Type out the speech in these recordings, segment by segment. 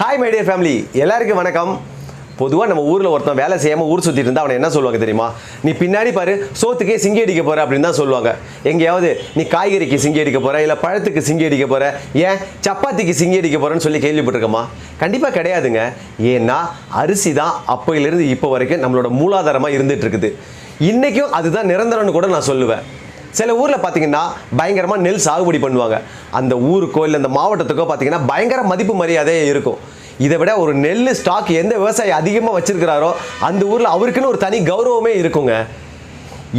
Hi my dear family எல்லாருக்கும் வணக்கம். பொதுவாக நம்ம ஊரில் ஒருத்தன் வேலை செய்யாமல் ஊர் சுற்றிட்டு இருந்தால் அவனை என்ன சொல்லுவாங்க தெரியுமா? நீ பின்னாடி பாரு சோத்துக்கே சிங்கி அடிக்க போகிற அப்படின்னு தான் சொல்லுவாங்க. எங்கேயாவது நீ காய்கறிக்கு சிங்கி அடிக்க போகிற இல்லை பழத்துக்கு சிங்கி அடிக்க போகிற ஏன் சப்பாத்திக்கு சிங்கி அடிக்க போகிறேன்னு சொல்லி கேள்விப்பட்டிருக்கோமா? கண்டிப்பாக கிடையாதுங்க. ஏன்னா அரிசி தான் அப்போயிலிருந்து இப்போ வரைக்கும் நம்மளோட மூலாதாரமாக இருந்துகிட்ருக்குது இன்றைக்கும் அதுதான் நிரந்தரம்னு கூட நான் சொல்லுவேன். சில ஊரில் பார்த்தீங்கன்னா பயங்கரமாக நெல் சாகுபடி பண்ணுவாங்க. அந்த ஊருக்கோ இல்லை அந்த மாவட்டத்துக்கோ பார்த்தீங்கன்னா பயங்கர மதிப்பு மரியாதையே இருக்கும். இதை விட ஒரு நெல் ஸ்டாக் எந்த விவசாயி அதிகமாக வச்சுருக்கிறாரோ அந்த ஊரில் அவருக்குன்னு ஒரு தனி கௌரவமே இருக்குங்க.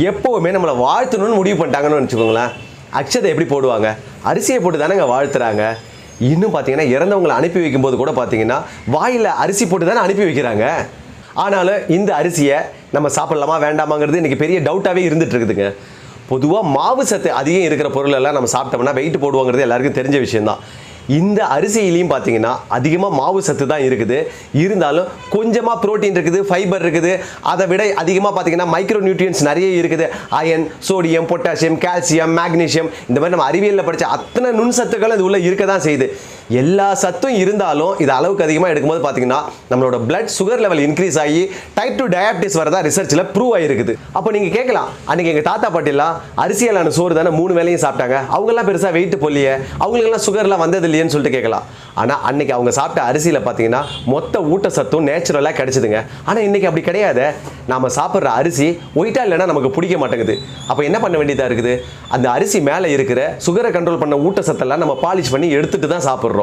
எப்போவுமே நம்மளை வாழ்த்தணும்னு முடிவு பண்ணிட்டாங்கன்னு வச்சுக்கோங்களேன். அக்ஷதை எப்படி போடுவாங்க? அரிசியை போட்டு தானேங்க வாழ்த்துறாங்க. இன்னும் பார்த்தீங்கன்னா இறந்தவங்களை அனுப்பி வைக்கும்போது கூட பார்த்தீங்கன்னா வாயில் அரிசி போட்டு தானே அனுப்பி வைக்கிறாங்க. ஆனாலும் இந்த அரிசியை நம்ம சாப்பிடலாமா வேண்டாமாங்கிறது இன்றைக்கி பெரிய டவுட்டாகவே இருந்துகிட்டு இருக்குதுங்க. பொதுவாக மாவு சத்து அதிகம் இருக்கிற பொருள் எல்லாம் நம்ம சாப்பிட்டோம்னா வெயிட் போடுவோங்கிறது எல்லாருக்கும் தெரிஞ்ச விஷயம்தான். இந்த அரிசியிலையும் பார்த்தீங்கன்னா அதிகமாக மாவு சத்து தான் இருக்குது. இருந்தாலும் கொஞ்சமாக புரோட்டீன் இருக்குது ஃபைபர் இருக்குது. அதை விட அதிகமாக பார்த்தீங்கன்னா மைக்ரோ நியூட்ரியன்ஸ் நிறைய இருக்குது. Iron sodium potassium calcium magnesium இந்த மாதிரி நம்ம அறிவியலில் படித்த அத்தனை நுண் சத்துக்கள் இது உள்ளே இருக்க தான் செய்யுது. எல்லா சத்தும் இருந்தாலும் இது அளவுக்கு அதிகமாக எடுக்கும்போது பார்த்தீங்கன்னா நம்மளோட பிளட் சுகர் லெவல் இன்க்ரீஸ் ஆகி டைப் டூ டயபிட்டிஸ் வரதா ரிசர்ச்சில் ப்ரூவ் ஆகிருக்குது அப்போ நீங்கள் கேட்கலாம் அன்றைக்கி எங்கள் தாத்தா பாட்டிலாம் அரிசியலான சோறு தானே மூணு வேலையும் சாப்பிட்டாங்க. அவங்கெல்லாம் பெருசாக வெயிட் போலியே அவங்களுக்கெல்லாம் சுகர்லாம் வந்தது இல்லையேன்னு சொல்லிட்டு கேட்கலாம். ஆனால் அன்னைக்கு அவங்க சாப்பிட்ட அரிசியில் பார்த்தீங்கன்னா மொத்த ஊட்டச்சத்தும் நேச்சுரலாக கிடைச்சிதுங்க. ஆனால் இன்றைக்கி அப்படி கிடையாது. நாம் சாப்பிட்ற அரிசி ஒயிட்டா இல்லைன்னா நமக்கு பிடிக்க மாட்டேங்குது. அப்போ என்ன பண்ண வேண்டியதாக இருக்குது? அந்த அரிசி மேலே இருக்கிற சுகரை கண்ட்ரோல் பண்ண ஊட்டச்சத்தெல்லாம் நம்ம பாலிஷ் பண்ணி எடுத்துட்டு தான் சாப்பிட்றோம்.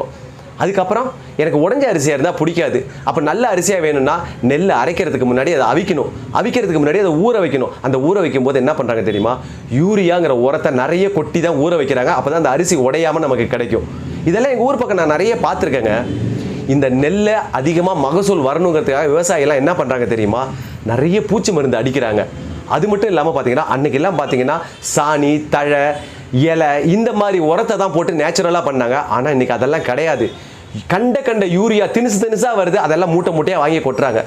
அதுக்கப்புறம் எனக்கு உடஞ்ச அரிசியாக இருந்தால் பிடிக்காது. அப்போ நல்ல அரிசியாக வேணும்னா நெல் அரைக்கிறதுக்கு முன்னாடி அதை அவிக்கணும். அவிக்கிறதுக்கு முன்னாடி அதை ஊற வைக்கணும். அந்த ஊற வைக்கும் போது என்ன பண்ணுறாங்க தெரியுமா? யூரியாங்கிற உரத்தை நிறைய கொட்டி தான் ஊற வைக்கிறாங்க. அப்போ தான் அந்த அரிசி உடையாமல் நமக்கு கிடைக்கும். இதெல்லாம் எங்கள் ஊர் பக்கம் நான் நிறைய பார்த்துருக்கேங்க. இந்த நெல்லை அதிகமாக மகசூல் வரணுங்கிறதுக்காக விவசாயிலாம் என்ன பண்ணுறாங்க தெரியுமா? நிறைய பூச்சி மருந்து அடிக்கிறாங்க. அது மட்டும் இல்லாமல் பார்த்தீங்கன்னா அன்றைக்கெல்லாம் பார்த்தீங்கன்னா சாணி தழை இலை இந்த மாதிரி உரத்தை தான் போட்டு நேச்சுரலாக பண்ணாங்க. ஆனால் இன்னைக்கு அதெல்லாம் கிடையாது. கண்ட கண்ட யூரியா தினுசு தினுசாக வருது. அதெல்லாம் மூட்டை மூட்டையாக வாங்கி கொட்டுறாங்க.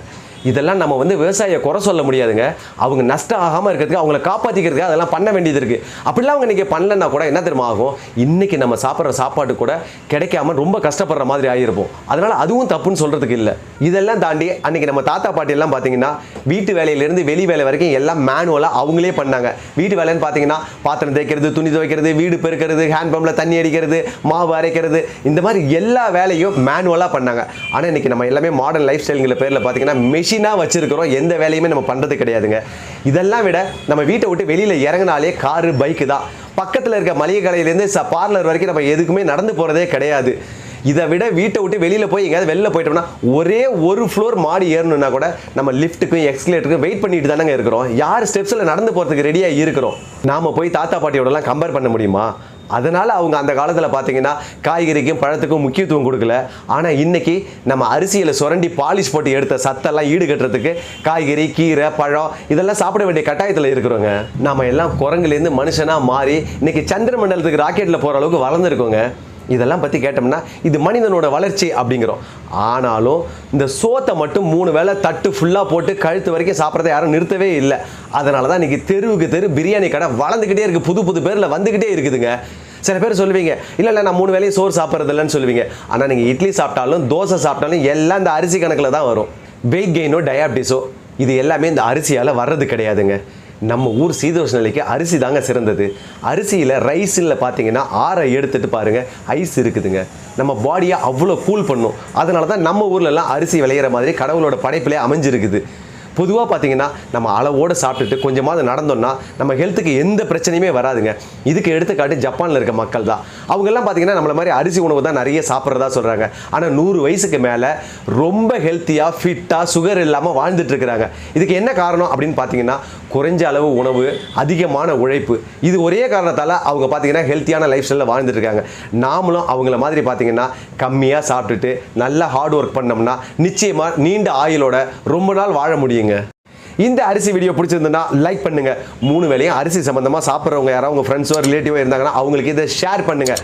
இதெல்லாம் நம்ம வந்து விவசாயியை குறை சொல்ல முடியாதுங்க. அவங்க நஷ்டம் ஆகாமல் இருக்கிறதுக்கு அவங்கள காப்பாற்றிக்கிறதுக்கு அதெல்லாம் பண்ண வேண்டியது இருக்குது அப்படிலாம் அவங்க இன்றைக்கி பண்ணலன்னா கூட என்ன தெரியுமா ஆகும்? இன்றைக்கி நம்ம சாப்பிட்ற சாப்பாடு கூட கிடைக்காம ரொம்ப கஷ்டப்படுற மாதிரி ஆகியிருப்போம் அதனால் அதுவும் தப்புன்னு சொல்கிறதுக்கு இல்லை. இதெல்லாம் தாண்டி அன்றைக்கி நம்ம தாத்தா பாட்டியெல்லாம் பார்த்தீங்கன்னா வீட்டு வேலையிலேருந்து வெளி வேலை வரைக்கும் எல்லாம் மேனுவலாக அவங்களே பண்ணாங்க. வீட்டு வேலைன்னு பார்த்தீங்கன்னா பாத்திரம் தேய்க்கிறது துணி துவைக்கிறது வீடு பெருக்கிறது ஹேண்ட் பம்பில் தண்ணி அடிக்கிறது மாவு அரைக்கிறது. இந்த மாதிரி எல்லா வேலையும் மேனுவலாக பண்ணாங்க. ஆனால் இன்றைக்கி நம்ம எல்லாமே மாடர்ன் லைஃப் ஸ்டைலுங்கிற பேரில் பார்த்தீங்கன்னா மிஷினாக வச்சுருக்கிறோம். எந்த வேலையுமே நம்ம பண்ணுறது கிடையாதுங்க. இதெல்லாம் விட நம்ம வீட்டை விட்டு வெளியில் இறங்கினாலே காரு பைக்கு தான். பக்கத்தில் இருக்க மளிகை கடையிலேருந்து ச பார்லர் வரைக்கும் நம்ம எதுக்குமே நடந்து போகிறதே கிடையாது. இதை விட வீட்டை விட்டு வெளியில் போய் எங்கேயாவது வெளில போயிட்டோம்னா ஒரே ஒரு ஃப்ளோர் மாடி ஏறணும்னா கூட நம்ம லிஃப்ட்டுக்கும் எக்ஸ்கலேட்டருக்கும் வெயிட் பண்ணிட்டு தானங்க இருக்கிறோம். யார் ஸ்டெப்ஸில் நடந்து போகிறதுக்கு ரெடியாக இருக்கிறோம்? நாம் போய் தாத்தா பாட்டியோடலாம் கம்பேர் பண்ண முடியுமா? அதனால் அவங்க அந்த காலத்தில் பார்த்தீங்கன்னா காய்கறிக்கும் பழத்துக்கும் முக்கியத்துவம் கொடுக்கல. ஆனால் இன்றைக்கி நம்ம அரிசியில் சுரண்டி பாலிஷ் போட்டு எடுத்த சத்தெல்லாம் ஈடுகட்டுறதுக்கு காய்கறி கீரை பழம் இதெல்லாம் சாப்பிட வேண்டிய கட்டாயத்தில் இருக்கிறோங்க. நம்ம எல்லாம் குரங்குலேருந்து மனுஷனாக மாறி இன்றைக்கி சந்திரமண்டலத்துக்கு ராக்கெட்டில் போகிற அளவுக்கு வளர்ந்துருக்கோங்க. இதெல்லாம் பற்றி கேட்டோம்னா இது மனிதனோட வளர்ச்சி அப்படிங்கிறோம். ஆனாலும் இந்த சோத்தை மட்டும் மூணு வேளை தட்டு ஃபுல்லாக போட்டு கழுத்து வரைக்கும் சாப்பிட்றத யாரும் நிறுத்தவே இல்லை. அதனால தான் இன்றைக்கி தெருவுக்கு தெரு பிரியாணி கடை வளர்ந்துக்கிட்டே இருக்குது புது புது பேரில் வந்துக்கிட்டே இருக்குதுங்க. சில பேர் சொல்லுவீங்க இல்லை இல்லை நான் மூணு வேளையும் சோறு சாப்பிட்றது இல்லைன்னு சொல்லுவீங்க. ஆனால் நீங்கள் இட்லி சாப்பிட்டாலும் தோசை சாப்பிட்டாலும் எல்லாம் இந்த அரிசி கணக்கில் தான் வரும். வெயிட் கெயினோ டயாபிட்டிஸோ இது எல்லாமே இந்த அரிசியால் வர்றது கிடையாதுங்க. நம்ம ஊர் சீதோஷ நிலைக்கு அரிசி தாங்க சிறந்தது. அரிசியில் ரைஸில் பார்த்தீங்கன்னா ஆறை எடுத்துட்டு பாருங்கள் ஐஸ் இருக்குதுங்க. நம்ம பாடியை அவ்வளோ கூல் பண்ணும். அதனால தான் நம்ம ஊர்லலாம் அரிசி விளையிற மாதிரி கடவுளோட படைப்பிலே அமைஞ்சிருக்குது. பொதுவாக பார்த்தீங்கன்னா நம்ம அளவோடு சாப்பிட்டுட்டு கொஞ்சமாவது நடந்தோம்னா நம்ம ஹெல்த்துக்கு எந்த பிரச்சனையுமே வராதுங்க. இதுக்கு எடுத்துக்காட்டு ஜப்பானில் இருக்க மக்கள் தான். அவங்கெல்லாம் பார்த்தீங்கன்னா நம்மள மாதிரி அரிசி உணவு தான் நிறைய சாப்பிட்றதா சொல்கிறாங்க ஆனால் நூறு வயசுக்கு மேலே ரொம்ப ஹெல்த்தியாக ஃபிட்டாக சுகர் இல்லாமல் வாழ்ந்துட்டு இருக்கிறாங்க. இதுக்கு என்ன காரணம் அப்படின்னு பார்த்தீங்கன்னா குறைஞ்ச அளவு உணவு அதிகமான உழைப்பு. இது ஒரே காரணத்தால் அவங்க பார்த்தீங்கன்னா ஹெல்த்தியான லைஃப் ஸ்டைலில் வாழ்ந்துட்டு இருக்காங்க. நாமளும் அவங்கள மாதிரி பார்த்தீங்கன்னா கம்மியாக சாப்பிட்டுட்டு நல்லா ஹார்ட் ஒர்க் பண்ணோம்னா நிச்சயமாக நீண்ட ஆயுளோட ரொம்ப நாள் வாழ முடியுங்க. இந்த அரிசி வீடியோ பிடிச்சிருந்ததுன்னா லைக் பண்ணுங்க. மூணு வேளையும் அரிசி சம்பந்தமாக சாப்பிட்றவங்க யாராவது உங்கள் ஃப்ரெண்ட்ஸோ ரிலேட்டிவோ இருந்தாங்கன்னா அவங்களுக்கு இதை ஷேர் பண்ணுங்க.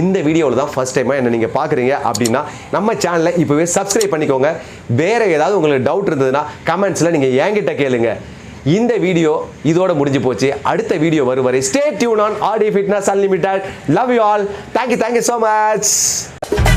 இந்த வீடியோவில் தான் ஃபர்ஸ்ட் டைமாக என்ன நீங்கள் பார்க்குறீங்க அப்படின்னா நம்ம சேனலை இப்போவே சப்ஸ்கிரைப் பண்ணிக்கோங்க. வேறு ஏதாவது உங்களுக்கு டவுட் இருந்ததுன்னா கமெண்ட்ஸில் நீங்கள் என்கிட்ட கேளுங்க. இந்த வீடியோ இதோட முடிஞ்சு போச்சு. அடுத்த வீடியோ வரும் வரை stay tune on Aadi fitness unlimited love you all thank you thank you so much